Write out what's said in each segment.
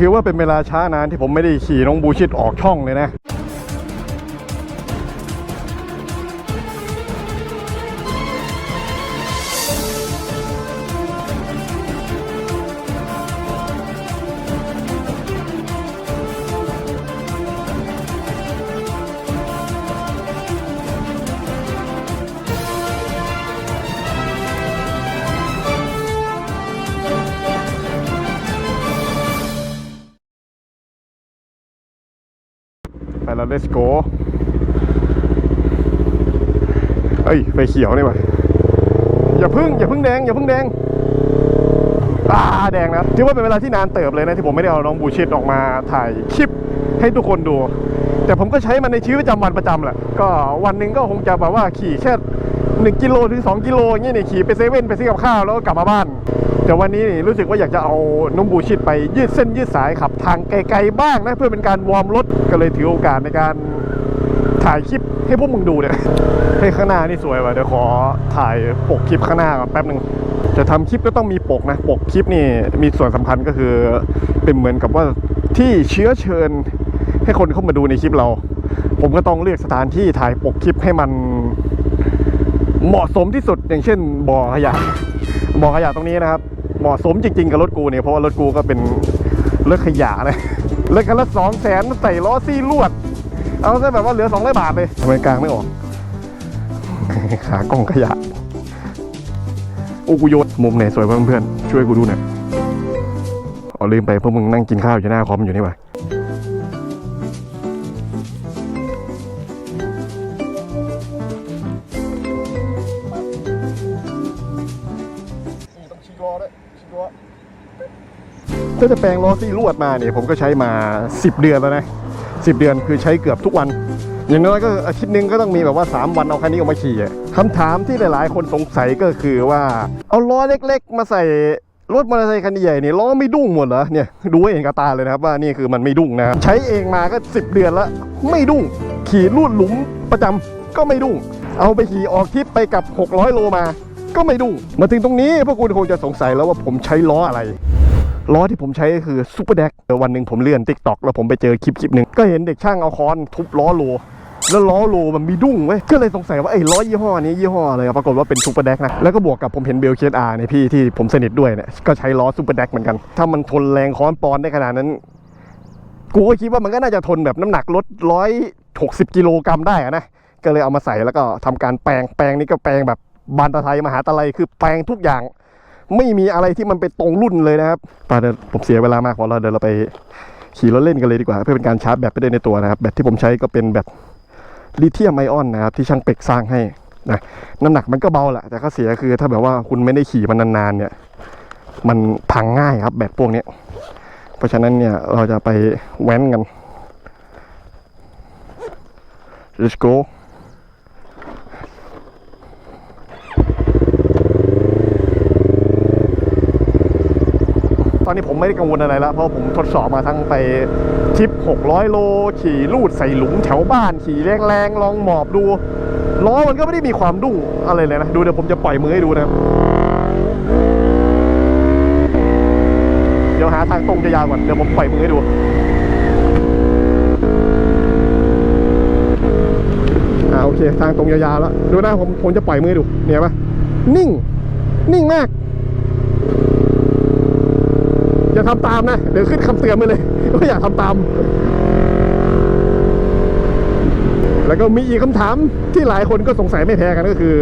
ถือว่าเป็นเวลาช้านานที่ผมไม่ได้ขี่น้องบูชิดออกช่องเลยนะ แล้ว let's go เอ้ยไฟเขียวนี่ว่าอย่าพึ่งอย่าพึ่งแดงอย่าพึ่งแดงอ่าแดงนะถือว่าเป็นเวลาที่นานเติบเลยนะที่ผมไม่ได้เอาน้องบูชิดออกมาถ่ายคลิปให้ทุกคนดู แต่ผมก็ใช้มันในชีวิตประจำวันประจำแหละก็วันหนึ่งก็คงจะแบบว่าขี่แค่หนึ่งกิโลถึงสองกิโลอย่างนี้นี่ขี่ไปเซเว่นไปซื้อกับข้าวแล้วก็กลับมาบ้าน แต่วันนี้รู้สึกว่าอยากจะเอาน้องบูชิดไปยืดเส้นยืดสายขับทางไกลๆบ้างนะ เพื่อเป็นการวอร์มรถก็เลยถือโอกาสในการถ่ายคลิปให้พวกมึงดูเนี่ยเฮ้ข้างหน้านี่สวยว่ะเดี๋ยวขอถ่ายปกคลิปข้างหน้าก่อนแป๊บหนึ่งจะทำคลิปก็ต้องมีปกนะ ปกคลิปนี่มีส่วนสำคัญก็คือ เป็นเหมือนกับว่าที่เชื้อเชิญให้คนเข้ามาดูในคลิปเรา ผมก็ต้องเลือกสถานที่ถ่ายปกคลิปให้มันเหมาะสมที่สุดอย่างเช่นบ่อขยะบ่อขยะตรงนี้นะครับ เหมาะสมจริง ๆ กับรถกูเนี่ยเพราะว่ารถกูก็เป็นรถขยะนะรถคันละสองแสนใส่ล้อซี่ลวด เอาซะแบบว่าเหลือสองร้อยบาทเลยทำไมกลางไม่ออก ขากล่องขยะโอ้กูโยนมุมไหนสวยเพื่อนๆช่วยกูดูหน่อยอ๋อลืมไปพวกมึงนั่งกินข้าวอยู่หน้าคอมอยู่นี่หว่า ถ้าจะแปลงล้อซี่ลวดมาเนี่ยผมก็ใช้มา 10 เดือนแล้วนะ10 เดือนคือใช้เกือบทุกวัน อย่างน้อยก็อาทิตย์หนึงก็ต้องมีแบบว่า 3 วันเอาคันนี้ออกมาขี่คำถามที่หลายๆ คนสงสัยก็คือว่า เอาล้อเล็กๆ มาใส่รถมอเตอร์ไซค์คันใหญ่เนี่ยล้อไม่ดุ้งหมดเหรอเนี่ยดูให้เองกับตาเลยนะครับว่านี่คือมันไม่ดุ้งนะใช้เองมาก็ 10 เดือนแล้วไม่ดุ้งขี่ลูดหลุมประจำก็ไม่ดุ้งเอาไปขี่ออกทริปไปกับ 600 โลมา ก็ไม่ดุ้งมาถึงตรงนี้พวกคุณคงจะสงสัยแล้วว่าผมใช้ล้ออะไร ล้อที่ผมใช้ก็คือซูเปอร์แดกวันหนึ่งผมเลื่อนติ๊กต็อกแล้วผมไปเจอคลิปคลิปหนึ่งก็เห็นเด็กช่างเอาค้อนทุบล้อโลแล้วล้อโลมันมีดุ้งเว้ย ก็เลยสงสัยว่าไอ้ล้อยี่ห้อนี้ยี่ห้ออะไรปรากฏว่าเป็นซูเปอร์แดกนะ แล้วก็บวกกับผมเห็นเบลเคสอาร์ในพี่ที่ผมสนิทด้วยเนี่ยก็ใช้ล้อซูเปอร์แดกเหมือนกัน ถ้ามันทนแรงค้อนปอนได้ขนาดนั้น กูก็คิดว่ามันก็น่าจะทนแบบน้ำหนักรถร้อยหกสิบกิโลกรัมได้นะ ก็เลยเอามาใส่แล้วก็ทำการแปลงแปลงนี่ก็แปลงแบบบานตะไทยมหาตะไลคือแปลงทุกอย่าง ไม่มีอะไรที่มันเป็นตรงรุ่นเลยนะครับป่าเดี๋ยวผมเสียเวลามากพอแล้วเดี๋ยวเราไปขี่รถเล่นกันเลยดีกว่า เพื่อเป็นการชาร์จแบตไปด้วยในตัวนะครับแบตที่ผมใช้ก็เป็นแบตลิเธียมไอออนนะครับที่ช่างเป็กสร้างให้นะน้ำหนักมันก็เบาแหละแต่ข้อเสียคือถ้าแบบว่าคุณไม่ได้ขี่มันนานๆเนี่ย มันพังง่ายครับแบตพวกเนี้ยเพราะฉะนั้นเนี่ยเราจะไปแว้นกัน let's go ตอนนี้ผมไม่ได้กังวลอะไรแล้ว เพราะผมทดสอบมาทั้งไปทริป 600 โล ขี่ลูดใส่หลุมแถวบ้าน ขี่แรงๆลองหมอบดูล้อมันก็ไม่ได้มีความดุ้งอะไรเลยนะ ดูเดี๋ยวผมจะปล่อยมือให้ดูนะครับเดี๋ยวหาทางตรงจะยาวก่อนเดี๋ยวผมปล่อยมือให้ดูอ่าโอเค ทางตรงยาวๆแล้ว ดูนะผมผมจะปล่อยมือดูเนี่ยปะนิ่ง นิ่งมาก อย่าทำตามนะ เดี๋ยวขึ้นคำเตือนไปเลยว่าอย่าทำตาม แล้วก็มีอีกคำถามที่หลายคนก็สงสัยไม่แพ้กันก็คือ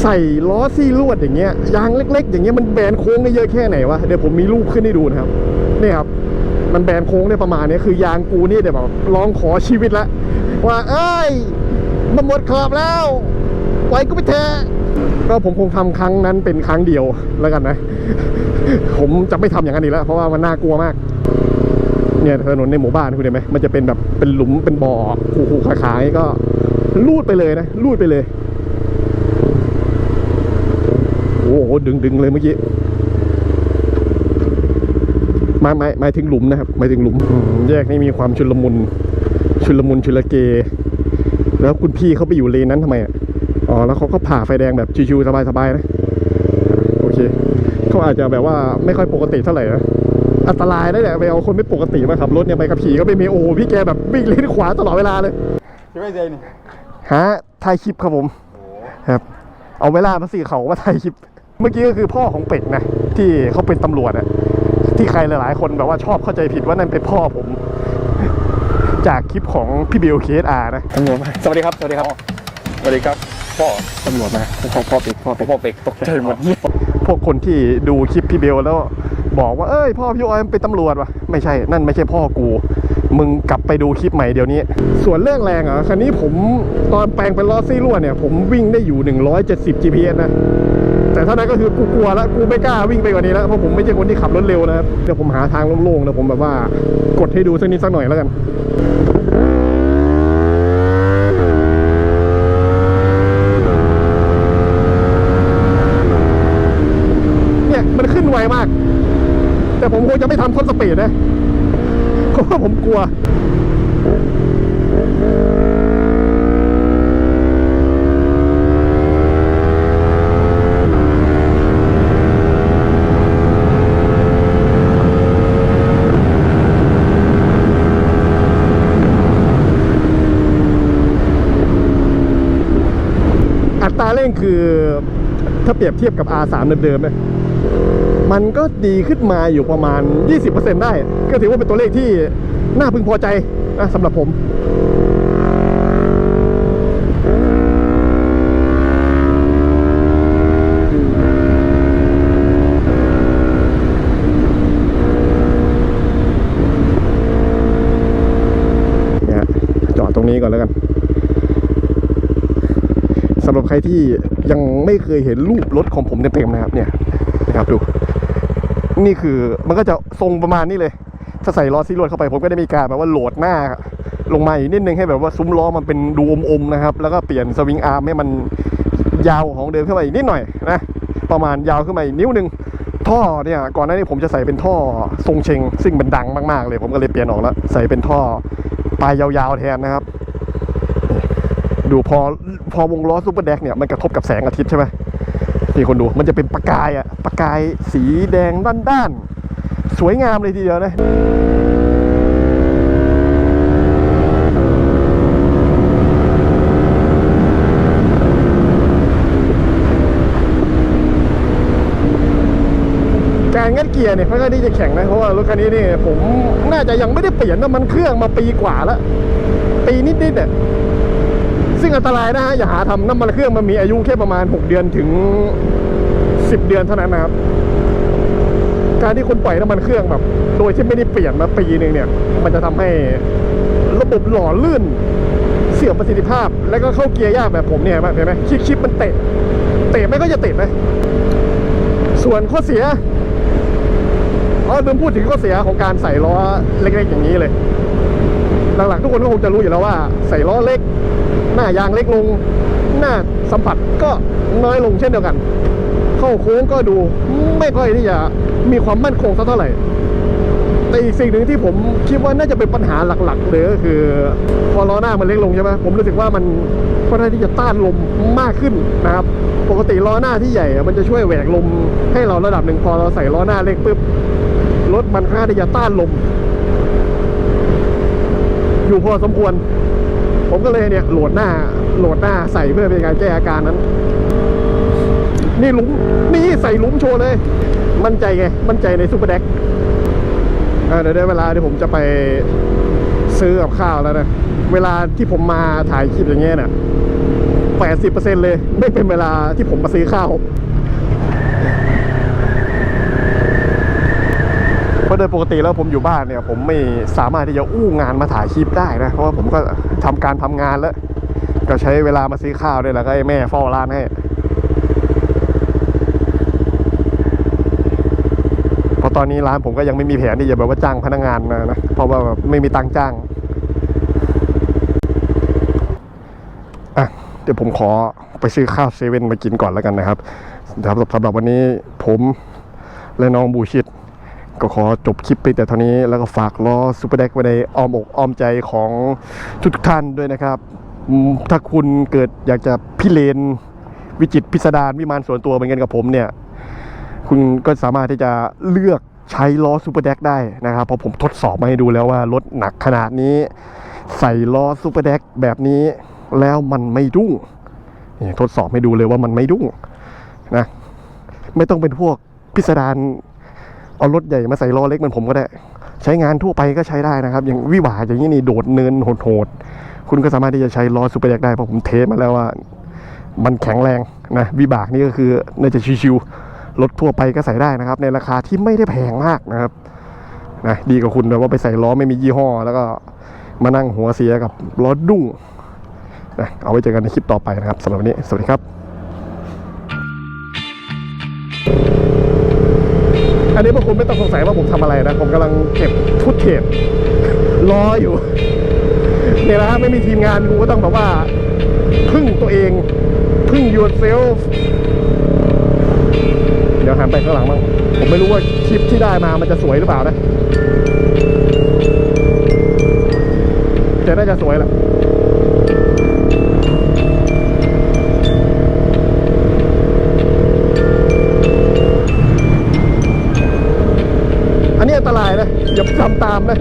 ใส่ล้อซี่ลวดอย่างเงี้ยยางเล็ก ๆ อย่างเงี้ยมันแบนโค้งได้เยอะแค่ไหนวะเดี๋ยวผมมีรูปขึ้นให้ดูนะครับนี่ครับมันแบนโค้งได้ประมาณนี้คือยางกูนี่เดี๋ยวแบบร้องขอชีวิตละว่าเอ้ยมันหมดขอบแล้วปล่อยกูไปเถอะ ก็ผมคงทำครั้งนั้นเป็นครั้งเดียวแล้วกันนะ ผมจะไม่ทำอย่างนั้นอีกแล้ว เพราะว่ามันน่ากลัวมาก เนี่ยถนนในหมู่บ้านคุณเห็นไหมมันจะเป็นแบบเป็นหลุมเป็นบ่อขู่ๆขาๆอย่างนี้ก็ลูดไปเลยนะลูดไปเลยโอ้โหดึงดึงเลยเมื่อกี้หมายหมายหมายถึงหลุมนะครับหมายถึงหลุม แยกนี่มีความชุลมุน ชุลมุนชุลเก แล้วคุณพี่เขาไปอยู่เลนนั้นทำไมอะ อ๋อ แล้วเขาก็ผ่าไฟแดงแบบชิวๆสบายๆนะ โอเค เขาอาจจะแบบว่าไม่ค่อยปกติเท่าไหร่นะ อันตรายนะเนี่ยไปเอาคนไม่ปกติมาขับรถเนี่ยไปขับขี่ก็ไม่มีโอ้โหพี่แกแบบวิ่งเลนขวาตลอดเวลาเลยใช่ไหมเจนี่ฮะถ่ายคลิปครับผมครับ เอาเวลามาสี่เขามาถ่ายคลิป เมื่อกี้ก็คือพ่อของเป็ดนะที่เขาเป็นตำรวจอะที่ใครหลายๆ คนแบบว่าชอบเข้าใจผิดว่านั่นเป็นพ่อผม จากคลิปของพี่บิลเคสอาร์นะตำรวจมาสวัสดีครับ สวัสดีครับ สวัสดีครับ พ่อตำรวจมาพ่อพ่อเป็ดพ่อเป็ดพ่อเป็กตกใจหมดเนี่ยพวกคนที่ดูคลิปพี่เบลแล้วบอกว่าเอ้ยพ่อพี่ออยมันเป็นตำรวจวะไม่ใช่นั่นไม่ใช่พ่อกู มึงกลับไปดูคลิปใหม่เดี๋ยวนี้ ส่วนเรื่องแรงอะคันนี้ผมตอนแปลงเป็นล้อซี่รั่วเนี่ย ผมวิ่งได้อยู่ 170 GPS นะแต่เท่านั้นก็คือกูกลัวแล้วกูไม่กล้าวิ่งไปกว่านี้แล้วเพราะผมไม่ใช่คนที่ขับรถเร็วนะครับเดี๋ยวผมหาทางโล่งๆแล้วผมแบบว่ากดให้ดูสักนิดสักหน่อยแล้วกัน เนี่ยมันขึ้นไวมาก แต่ผมคงจะไม่ทำท็ อปสปีดนะเพราะว่าผมกลัวอัตราเร่งคือถ้าเปรียบเทียบกับ R3 เดิมๆเนี่ย มันก็ดีขึ้นมาอยู่ประมาณ 20%ได้ ก็ถือว่าเป็นตัวเลขที่น่าพึงพอใจนะสำหรับผมเนี่ยจอดตรงนี้ก่อนแล้วกันสำหรับใครที่ยังไม่เคยเห็นรูปรถของผมเต็มๆนะครับเนี่ยนะครับดู นี่คือมันก็จะทรงประมาณนี้เลย ถ้าใส่ล้อซีรวดเข้าไปผมก็ได้มีการแบบว่าโหลดหน้า ลงมาอีกนิดนึงให้แบบว่าซุ้มล้อมันเป็นดูอมๆนะครับ แล้วก็เปลี่ยนสวิงอาร์มให้มันยาวของเดิมขึ้นมาอีกนิดหน่อยนะประมาณยาวขึ้นมาอีกนิ้วหนึ่งท่อเนี่ยก่อนหน้านี้ผมจะใส่เป็นท่อทรงเชงซึ่งมันดังมากๆ เลยผมก็เลยเปลี่ยนออกแล้ว ใส่เป็นท่อปลายยาวๆแทนนะครับ ดูพอพอวงล้อซูเปอร์แดกเนี่ยมันกระทบกับแสงอาทิตย์ใช่ไหม นี่คนดูมันจะเป็นประกายอะประกายสีแดงด้านๆ สวยงามเลยทีเดียวนะการงัดเกียร์เนี่ยค่อนข้างที่จะแข็งนะเพราะว่ารถคันนี้นี่ผมน่าจะยังไม่ได้เปลี่ยนน้ำมันเครื่องมาปีกว่าแล้วปีนิดๆเนี่ย ซึ่งอันตรายนะฮะอย่าหาทำน้ำมันเครื่องมันมีอายุแค่ประมาณ 6 เดือนถึง 10 เดือนเท่านั้นนะครับ การที่คุณปล่อยน้ำมันเครื่องแบบ โดยที่ไม่ได้เปลี่ยนมาปีหนึ่งเนี่ย มันจะทำให้ระบบหล่อลื่น เสื่อมประสิทธิภาพ แล้วก็เข้าเกียร์ยากแบบผมเนี่ยเห็นไหมคลิปคลิปมันเตะเตะไม่ก็จะเตะนะส่วนข้อเสียเราลืมพูดถึงข้อเสียของการใส่ล้อเล็กๆอย่างนี้เลย หลักๆทุกคนก็คงจะรู้อยู่แล้วว่า ใส่ล้อเล็ก หน้ายางเล็กลง หน้าสัมผัสก็น้อยลงเช่นเดียวกัน เข้าโค้งก็ดูไม่ค่อยที่จะมีความมั่นคงสักเท่าไหร่แต่อีกสิ่งหนึ่งที่ผมคิดว่าน่าจะเป็นปัญหาหลักๆเลยก็คือ พอล้อหน้ามันเล็กลงใช่ไหมผมรู้สึกว่ามันค่อนข้างที่จะต้านลมมากขึ้นนะครับ ปกติล้อหน้าที่ใหญ่ มันจะช่วยแหวกลมให้เราระดับหนึ่งพอเราใส่ล้อหน้าเล็กปุ๊บรถมันค่อนข้างที่จะต้านลม อยู่พอสมควร ผมก็เลยเนี่ยโหลดหน้าโหลดหน้าใส่เพื่อเป็นการแก้อาการนั้น นี่หลุมนี่ใส่หลุมโชว์เลย มั่นใจไง มั่นใจในซูเปอร์แดกเดี๋ยวได้เวลาที่ผมจะไปซื้อกับข้าวแล้วนะ เวลาที่ผมมาถ่ายคลิปอย่างเงี้ยนี่ยแปดสิบเปอร์เซ็นเลย ไม่เป็นเวลาที่ผมมาซื้อข้าว เพราะ โดยปกติแล้วผมอยู่บ้านเนี่ย ผมไม่สามารถที่จะอู้งานมาถ่ายคลิปได้นะ เพราะว่าผมก็ทำการทำงานแล้ว ก็ใช้เวลามาซื้อข้าวด้วยแล้วก็ให้แม่เฝ้าร้านให้เพราะตอนนี้ร้านผมก็ยังไม่มีแผนที่จะแบบว่าจ้างพนักงานนะนะ เพราะว่าไม่มีตังค์จ้างอะเดี๋ยวผมขอไปซื้อข้าวเซเว่นมากินก่อนแล้วกันนะครับสำหรับสำหรับวันนี้ผมและน้องบูชิด ก็ขอจบคลิปไปแต่เท่านี้แล้วก็ฝากล้อซูเปอร์เด็กไว้ในอ้อมอกอ้อมใจของทุกท่านด้วยนะครับ ถ้าคุณเกิดอยากจะพิเรนวิจิตพิสดารวิมานส่วนตัวเหมือนกันกับผมเนี่ย คุณก็สามารถที่จะเลือกใช้ล้อซูเปอร์แดกได้นะครับ เพราะผมทดสอบมาให้ดูแล้วว่ารถหนักขนาดนี้ ใส่ล้อซูเปอร์แดกแบบนี้แล้วมันไม่ดุ้งนี่ทดสอบให้ดูเลยว่ามันไม่ดุ้งนะไม่ต้องเป็นพวกพิสดาร เอารถใหญ่มาใส่ล้อเล็กเหมือนผมก็ได้ ใช้งานทั่วไปก็ใช้ได้นะครับ อย่างวิบากอย่างนี้นี่โดดเนินโหดๆคุณก็สามารถที่จะใช้ล้อซูเปอร์แดกได้เพราะผมเทสมาแล้วว่า มันแข็งแรงนะวิบากนี่ก็คือน่าจะชิวๆรถทั่วไปก็ใส่ได้นะครับ ในราคาที่ไม่ได้แพงมากนะครับนะดีกว่าคุณแบบว่าไปใส่ล้อไม่มียี่ห้อ แล้วก็มานั่งหัวเสียกับล้อดุ้งนะเอาไว้เจอกันในคลิปต่อไปนะครับสำหรับวันนี้ สวัสดีครับ อันนี้พวกคุณไม่ต้องสงสัยว่าผมทำอะไรนะ ผมกำลังเก็บฟุตเทจรออยู่เนี่ยนะฮะไม่มีทีมงานกูก็ต้องแบบว่าพึ่งตัวเองพึ่ง yourself เดี๋ยวหันไปข้างหลังบ้างผมไม่รู้ว่าคลิปที่ได้มามันจะสวยหรือเปล่านะแต่น่าจะสวยแหละ อย่าทำตามนะ